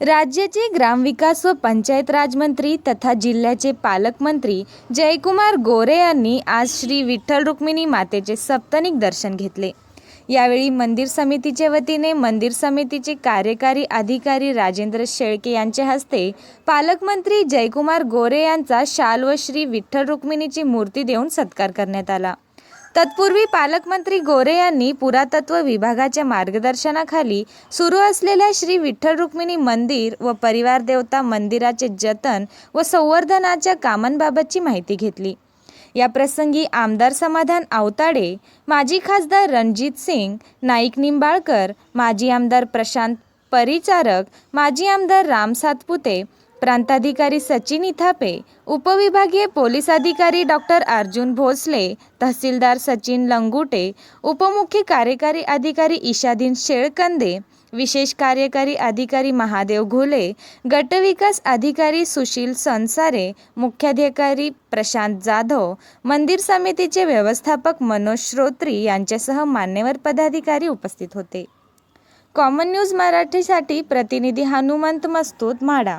राज्याचे ग्रामविकास व पंचायत राज मंत्री तथा जिल्ह्याचे पालकमंत्री जयकुमार गोरे यांनी आज श्री विठ्ठल रुक्मिणी मातेचे सप्तनिक दर्शन घेतले. यावेळी मंदिर समितीच्या वतीने मंदिर समितीचे कार्यकारी अधिकारी राजेंद्र शेळके यांच्या हस्ते पालकमंत्री जयकुमार गोरे यांचा शाल व श्री विठ्ठल रुक्मिणीची मूर्ती देऊन सत्कार करण्यात आला. तत्पूर्वी पालकमंत्री गोरे यांनी पुरातत्व विभागाच्या मार्गदर्शनाखाली सुरू असलेल्या श्री विठ्ठल रुक्मिणी मंदिर व परिवार देवता मंदिराचे जतन व संवर्धनाच्या कामांबाबतची माहिती घेतली. या प्रसंगी आमदार समाधान आवताडे माजी खासदार रणजित सिंग नाईक निंबाळकर माजी आमदार प्रशांत परिचारक माजी आमदार राम सातपुते प्रांताधिकारी सचिन इथापे उपविभागीय पोलीस अधिकारी डॉक्टर अर्जुन भोसले तहसीलदार सचिन लंगुटे उपमुख्य कार्यकारी अधिकारी ईशादीन शेळकंदे विशेष कार्यकारी अधिकारी महादेव घुले गटविकास अधिकारी सुशील संसारे मुख्याधिकारी प्रशांत जाधव मंदिर समितीचे व्यवस्थापक मनोज श्रोत्री यांच्यासह मान्यवर पदाधिकारी उपस्थित होते. कॉमन न्यूज मराठीसाठी प्रतिनिधी हनुमंत मस्तूत म्हाडा